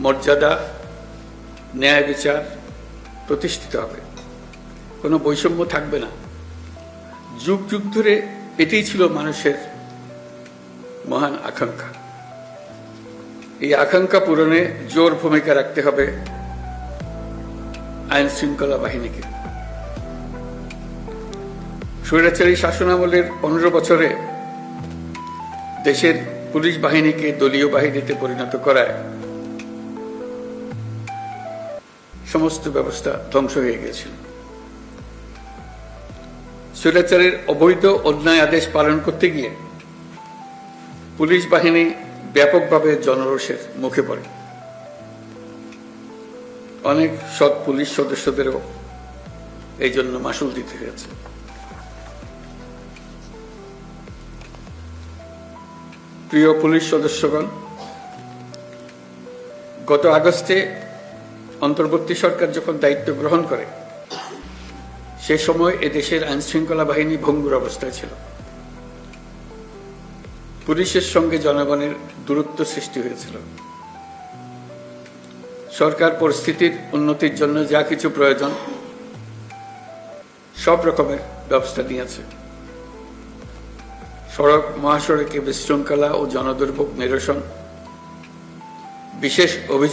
মর্যাদা, ন্যায় বিচার প্রতিষ্ঠিত হবে। কোনো বৈষম্য থাকবে না। যুগ যুগ ধরে এটাই ছিল মানুষের মহান আকাঙ্ক্ষা। এই আকাঙ্ক্ষা পূরণে জোর ভূমিকা রাখতে হবে আইন শৃঙ্খলা বাহিনীকে। স্বৈরাচারী শাসনামলের পনেরো বছরে দেশের পুলিশ বাহিনীকে দলীয় বাহিনীতে পরিণত করায় সমস্ত ব্যবস্থা ধ্বংস হয়ে গেছিল স্বৈরাচারের অবৈধ অন্যায় আদেশ পালন করতে গিয়ে পুলিশ বাহিনী ব্যাপকভাবে জনরোষের মুখে পড়ে। অনেক সৎ পুলিশ সদস্যদেরও এই জন্য মাসুল দিতে হয়েছে। প্রিয় পুলিশ সদস্যগণ, গত আগস্টে অন্তর্বর্তী সরকার যখন দায়িত্ব গ্রহণ করে, সে সময় এদেশের আইন শৃঙ্খলা বাহিনী ভঙ্গুর অবস্থায় ছিল। পুলিশের সঙ্গে জনগণের দূরত্ব সৃষ্টি হয়েছিল। সরকার পরিস্থিতির উন্নতির জন্য যা কিছু প্রয়োজন, সব রকমের ব্যবস্থা নিয়েছে। সড়ক, মহাসড়কে বিশৃঙ্খলা ও জনদুর্ভোগ নিরসন, বিশেষ অভিযান